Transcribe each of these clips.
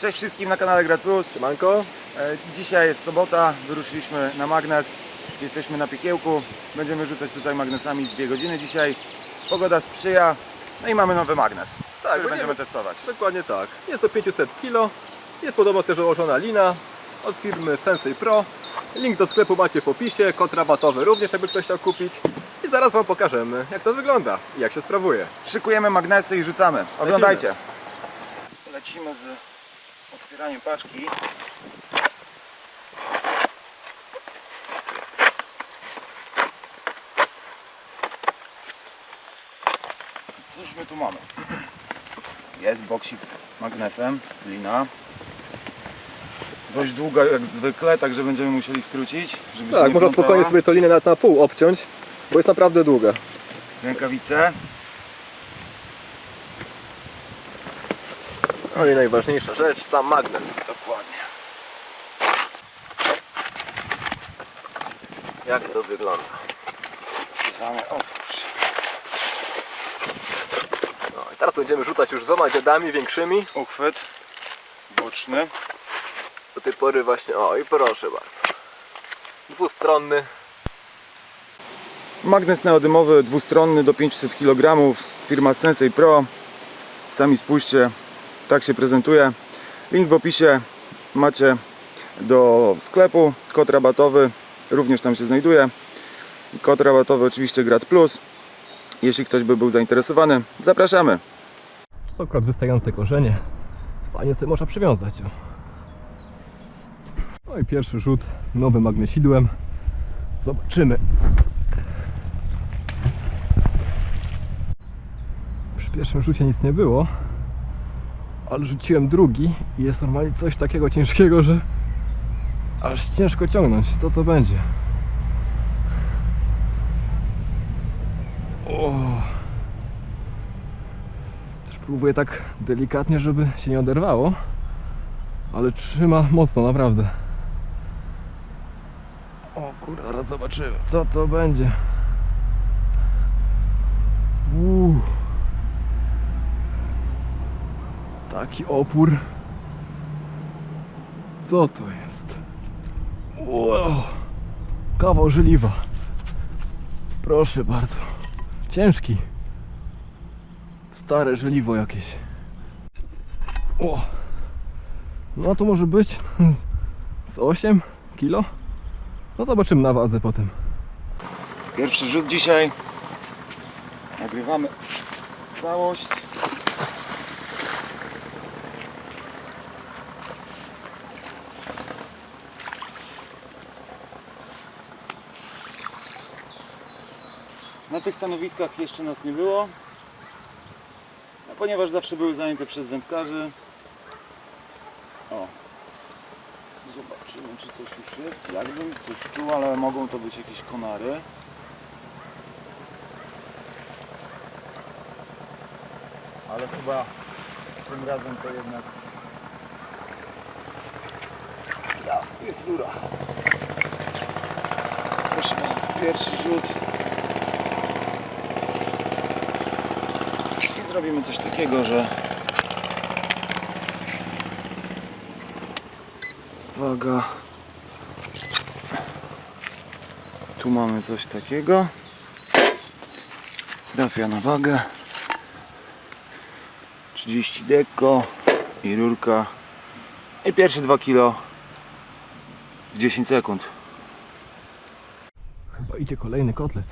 Cześć wszystkim na kanale Grad Plus. Siemanko. E, Dzisiaj jest sobota, wyruszyliśmy na magnes. Jesteśmy na piekiełku. Będziemy rzucać tutaj magnesami dwie godziny dzisiaj. Pogoda sprzyja. No i mamy nowy magnes, który będziemy- testować. Dokładnie tak. Jest to 500 kg. Jest podobno też ułożona lina od firmy Sensei Pro. Link do sklepu macie w opisie, kod rabatowy również, jakby ktoś chciał kupić. I zaraz Wam pokażemy, jak to wygląda i jak się sprawuje. Szykujemy magnesy i rzucamy. Oglądajcie. Lecimy z otwieraniem paczki. Cóż my tu mamy? Jest boksik z magnesem, lina. Dość długa jak zwykle, także będziemy musieli skrócić. Tak, można spokojnie sobie to linę nawet na pół obciąć, bo jest naprawdę długa. Rękawice. No i najważniejsza rzecz, sam magnes. Dokładnie. Jak to wygląda? Suzanę, otwórz. No i teraz będziemy rzucać już dwoma dziadami większymi. Uchwyt boczny. Do tej pory właśnie, o i proszę bardzo. Dwustronny. Magnes neodymowy dwustronny do 500 kg. Firma Sensei Pro. Sami spójrzcie, tak się prezentuje. Link w opisie macie do sklepu. Kod rabatowy również tam się znajduje. Kod rabatowy oczywiście Grad Plus. Jeśli ktoś by był zainteresowany, zapraszamy. To są akurat wystające korzenie. Fajnie sobie można przywiązać. No i pierwszy rzut nowym magnesidłem. Zobaczymy. Przy pierwszym rzucie nic nie było. Ale rzuciłem drugi i jest normalnie coś takiego ciężkiego, że aż ciężko ciągnąć. Co to będzie? O. Też próbuję tak delikatnie, żeby się nie oderwało. Ale trzyma mocno, naprawdę. O kurde, zaraz zobaczymy, co to będzie. Uuu. Taki opór. Co to jest? Wow. Kawał żeliwa. Proszę bardzo. Ciężki. Stare żeliwo jakieś. O! No to może być z- z 8 kilo? No zobaczymy na wazę potem. Pierwszy rzut dzisiaj. Nagrywamy całość. Na tych stanowiskach jeszcze nas nie było, ponieważ zawsze były zajęte przez wędkarzy. O, zobaczymy czy coś już jest. Jakbym coś czuł, ale mogą to być jakieś konary. Ale chyba tym razem to jednak ja, jest rura. Proszę bardzo, pierwszy rzut. Zrobimy coś takiego, że uwaga. Tu mamy coś takiego. Trafia na wagę. 30 deko i rurka. I pierwsze 2 kilo. W 10 sekund. Chyba idzie kolejny kotlet.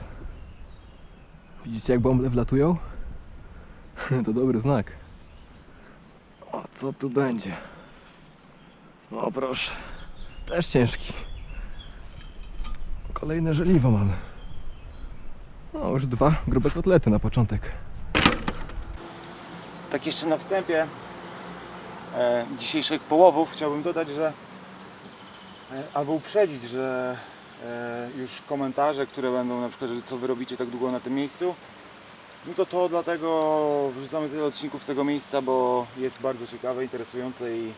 Widzicie jak bąble wlatują? To dobry znak. O, co tu będzie? O proszę. Też ciężki. Kolejne żeliwo mamy. No już dwa grube kotlety na początek. Tak jeszcze na wstępie e, dzisiejszych połowów chciałbym dodać, że e, albo uprzedzić, że e, już komentarze, które będą na przykład, że co wy robicie tak długo na tym miejscu, no to to dlatego wrzucamy tyle odcinków z tego miejsca, bo jest bardzo ciekawe, interesujące i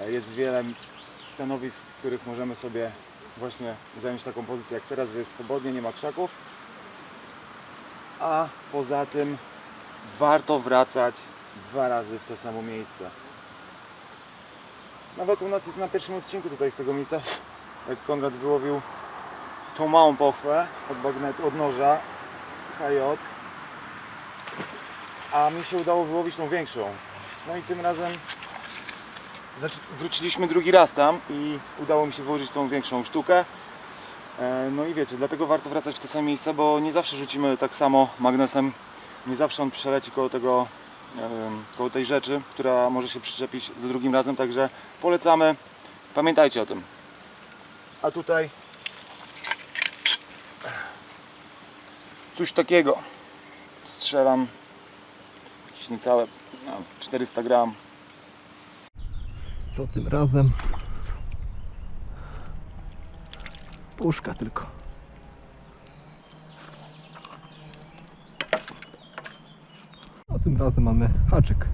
e, jest wiele stanowisk, w których możemy sobie właśnie zająć taką pozycję jak teraz, że jest swobodnie, nie ma krzaków. A poza tym warto wracać dwa razy w to samo miejsce. Nawet u nas jest na pierwszym odcinku tutaj z tego miejsca, jak Konrad wyłowił tą małą pochwę od bagnetu, od noża HJ. A mi się udało wyłowić tą większą. No i tym razem znaczy, wróciliśmy drugi raz tam i udało mi się wyłożyć tą większą sztukę. E, No i wiecie, dlatego warto wracać w te same miejsca, bo nie zawsze rzucimy tak samo magnesem. Nie zawsze on przeleci koło tego, em, koło tej rzeczy, która może się przyczepić za drugim razem, także polecamy. Pamiętajcie o tym. A tutaj coś takiego. Strzelam jakieś niecałe no, 400 gram. Co tym razem? Puszka tylko. A tym razem mamy haczyk.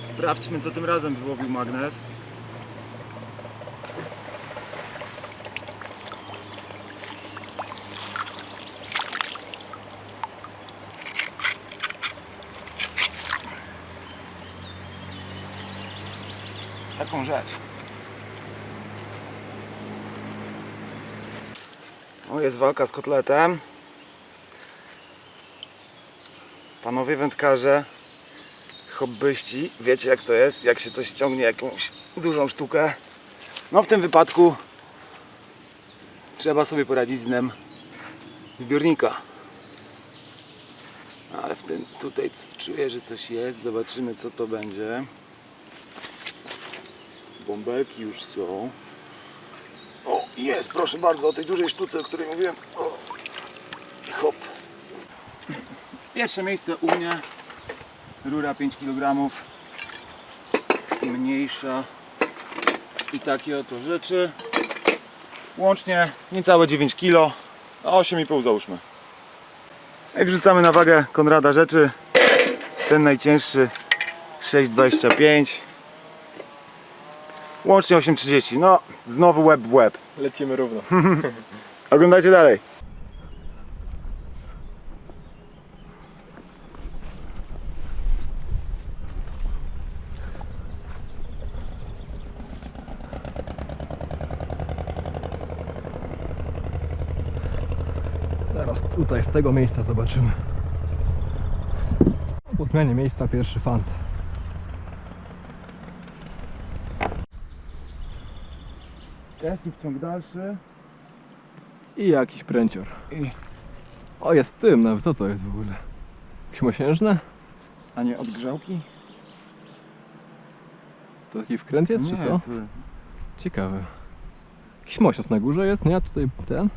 Sprawdźmy, co tym razem wyłowił magnes. Taką rzecz. O, jest walka z kotletem. Panowie wędkarze hobbyści, wiecie jak to jest, jak się coś ciągnie, jakąś dużą sztukę. No w tym wypadku trzeba sobie poradzić z dnem zbiornika. Ale w tym tutaj czuję, że coś jest. Zobaczymy co to będzie. Bąbelki już są. O, jest, proszę bardzo, o tej dużej sztuce, o której mówiłem. O. Hop. Pierwsze miejsce u mnie rura 5 kg mniejsza i takie oto rzeczy łącznie niecałe 9 kg a 8,5 załóżmy i wrzucamy na wagę Konrada rzeczy ten najcięższy 6,25 łącznie 8,30 no znowu łeb w łeb Lecimy równo. oglądajcie dalej Teraz tutaj z tego miejsca zobaczymy. Po zmianie miejsca pierwszy fant. Jest tu wciąg dalszy I jakiś pręcior. I- O, jest tym nawet. Co to jest w ogóle? Jakieś mosiężne? a nie odgrzałki? To taki wkręt jest, czy Nie, co? co? Ciekawe. Jakiś na górze jest, nie? A tutaj ten?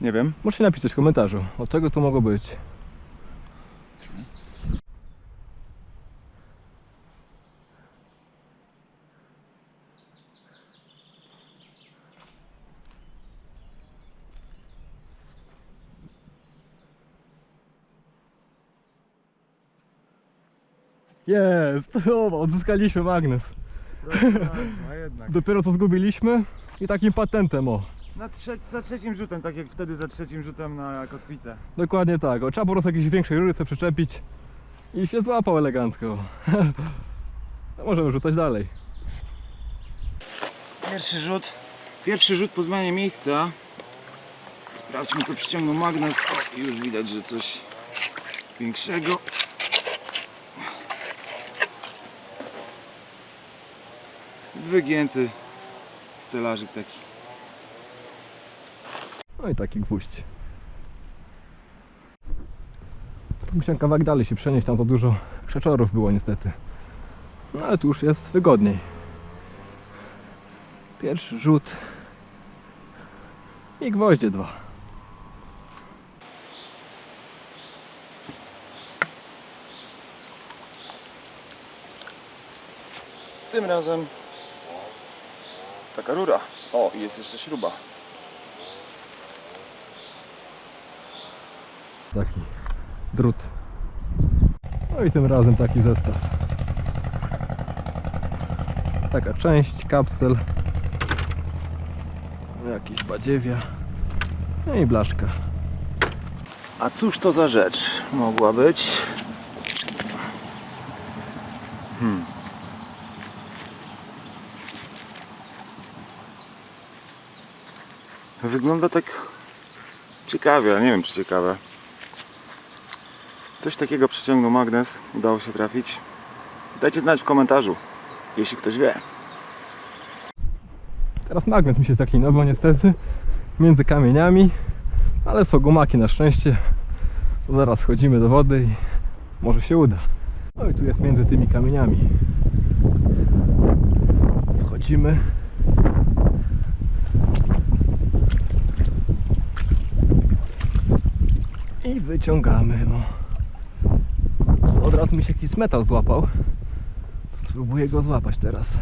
nie wiem Możecie napisać w komentarzu, od czego to mogło być. Jest! O, odzyskaliśmy magnes. a jednak Dopiero co zgubiliśmy i takim patentem, o. Na, trze- za trzecim rzutem, tak jak wtedy za trzecim rzutem na kotwicę. Dokładnie tak. O, trzeba po prostu jakiejś większej rury sobie przyczepić i się złapał elegancko. No, Możemy rzucać dalej. Pierwszy rzut. Pierwszy rzut po zmianie miejsca. Sprawdźmy co przyciągnął magnes. O, już widać, że coś większego. Wygięty stelażyk taki. No i taki gwóźdź. Tu musiałem kawałek dalej się przenieść, tam za dużo krzeczorów było niestety. No ale tu już jest wygodniej. Pierwszy rzut. I gwoździe dwa. Tym razem taka rura. O, i jest jeszcze śruba. Taki drut. No i tym razem taki zestaw. Taka część, kapsel. Jakieś badziewia. No i blaszka. A cóż to za rzecz mogła być? Wygląda tak ciekawie, ale nie wiem czy ciekawe. Coś takiego przyciągnął magnes, udało się trafić. Dajcie znać w komentarzu, jeśli ktoś wie. Teraz magnes mi się zaklinował niestety między kamieniami, ale są gumaki na szczęście. To zaraz wchodzimy do wody i może się uda. No i tu jest między tymi kamieniami. Wchodzimy. I wyciągamy. O. Tu od razu mi się jakiś metal złapał. Spróbuję go złapać teraz.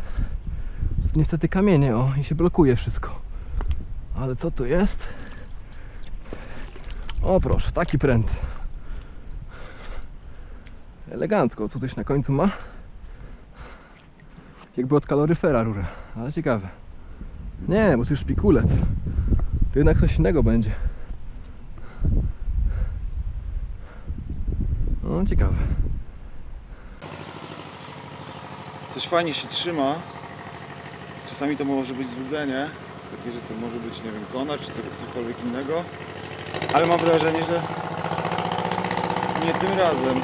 Niestety kamienie, o, i się blokuje wszystko. Ale co tu jest? O proszę, taki pręt. Elegancko, co coś na końcu ma? Jakby od kaloryfera rurę, ale ciekawe. Nie, bo to już szpikulec. To jednak coś innego będzie. Ciekawe. Coś fajnie się trzyma. Czasami to może być złudzenie. Takie, że to może być, nie wiem, konar czy cokolwiek innego. Ale mam wrażenie, że nie tym razem.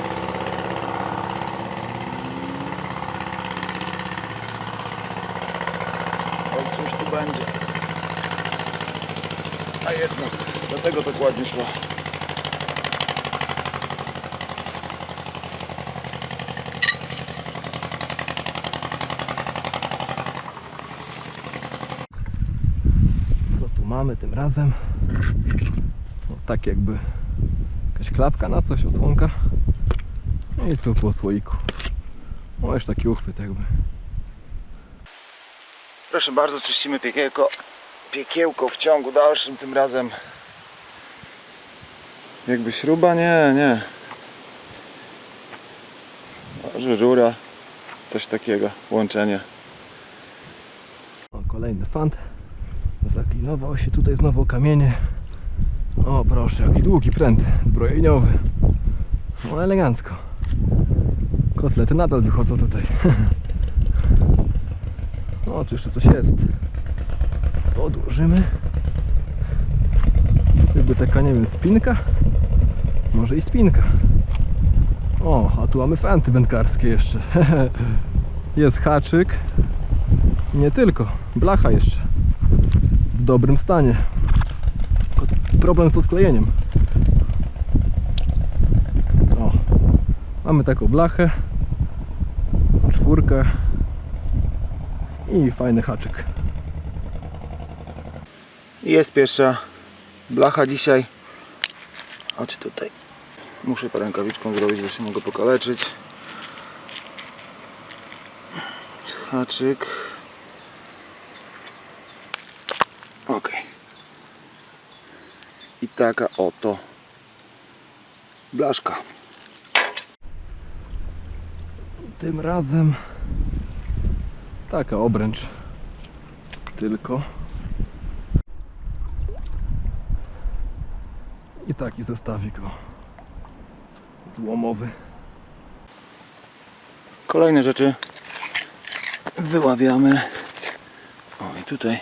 O, coś tu będzie. A jednak, dlatego tak ładnie szło. Co tu mamy tym razem? No, tak jakby jakaś klapka na coś, osłonka. I tu po słoiku. O, już taki uchwyt jakby. Proszę bardzo, czyścimy piekiełko. Piekiełko w ciągu dalszym tym razem. Jakby śruba? Nie, nie. Może rura. Coś takiego. Łączenie. O, kolejny fant. Zaklinował się tutaj znowu kamienie. O proszę, jaki długi pręt zbrojeniowy. No elegancko. Kotlety nadal wychodzą tutaj. O, tu jeszcze coś jest. Odłożymy. Jakby taka, nie wiem, spinka? Może i spinka. O, a tu mamy fanty wędkarskie jeszcze. Jest haczyk. Nie tylko, blacha jeszcze. Dobrym stanie. Tylko problem z odklejeniem. O, mamy taką blachę. Czwórkę. I fajny haczyk. Jest pierwsza blacha dzisiaj. Chodź tutaj. Muszę to rękawiczką zrobić, bo się mogę pokaleczyć. Haczyk. Ok. I taka oto blaszka. Tym razem taka obręcz. Tylko. I taki zestawik o. Złomowy. Kolejne rzeczy wyławiamy. O i tutaj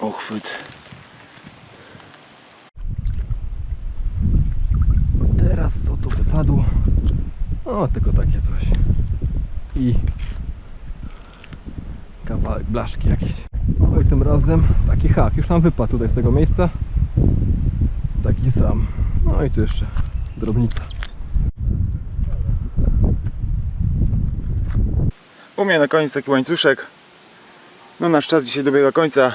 uchwyt. Teraz co tu wypadło? O, tylko takie coś. I kawałek blaszki jakiś. I tym razem taki hak. Już nam wypadł tutaj z tego miejsca. Taki sam. No i tu jeszcze drobnica. U mnie na koniec taki łańcuszek. No nasz czas dzisiaj dobiega końca.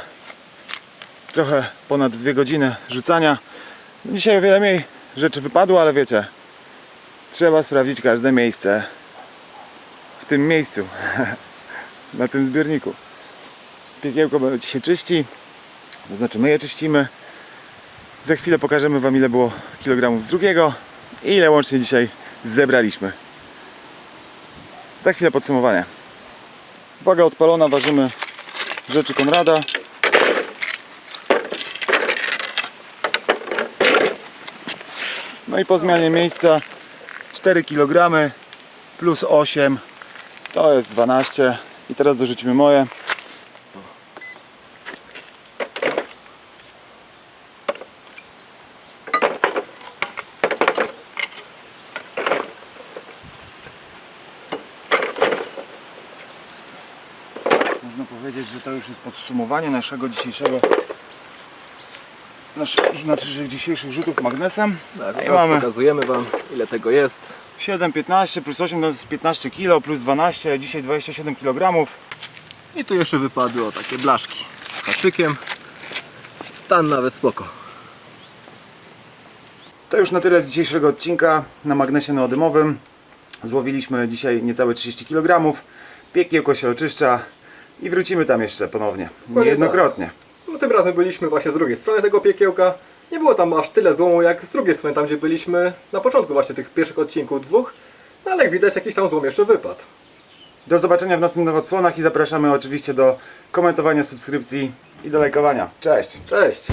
Trochę ponad dwie godziny rzucania. Dzisiaj o wiele mniej rzeczy wypadło, ale wiecie, trzeba sprawdzić każde miejsce w tym miejscu, na tym zbiorniku. Piekiełko się czyści, to znaczy my je czyścimy. Za chwilę pokażemy Wam ile było kilogramów z drugiego i ile łącznie dzisiaj zebraliśmy. Za chwilę podsumowanie. Waga odpalona, ważymy rzeczy Konrada. No i po zmianie miejsca 4 kg plus 8 to jest 12 i teraz dorzucimy moje. Można powiedzieć, że to już jest podsumowanie naszego dzisiejszego nasz, znaczy, że dzisiejszych rzutów magnesem. Tak, teraz mamy pokazujemy Wam ile tego jest. 7, 15 plus 8 to jest 15 kg plus 12, dzisiaj 27 kg. I tu jeszcze wypadły o takie blaszki z haczykiem. Stan nawet spoko. To już na tyle z dzisiejszego odcinka na magnesie neodymowym. Złowiliśmy dzisiaj niecałe 30 kg. Piekiełko się oczyszcza i wrócimy tam jeszcze ponownie. Niejednokrotnie. Tym razem byliśmy właśnie z drugiej strony tego piekiełka. Nie było tam aż tyle złomu jak z drugiej strony, tam gdzie byliśmy na początku właśnie tych pierwszych odcinków dwóch. No ale jak widać jakiś tam złom jeszcze wypadł. Do zobaczenia w następnych odsłonach i zapraszamy oczywiście do komentowania, subskrypcji i do lajkowania. Cześć! Cześć!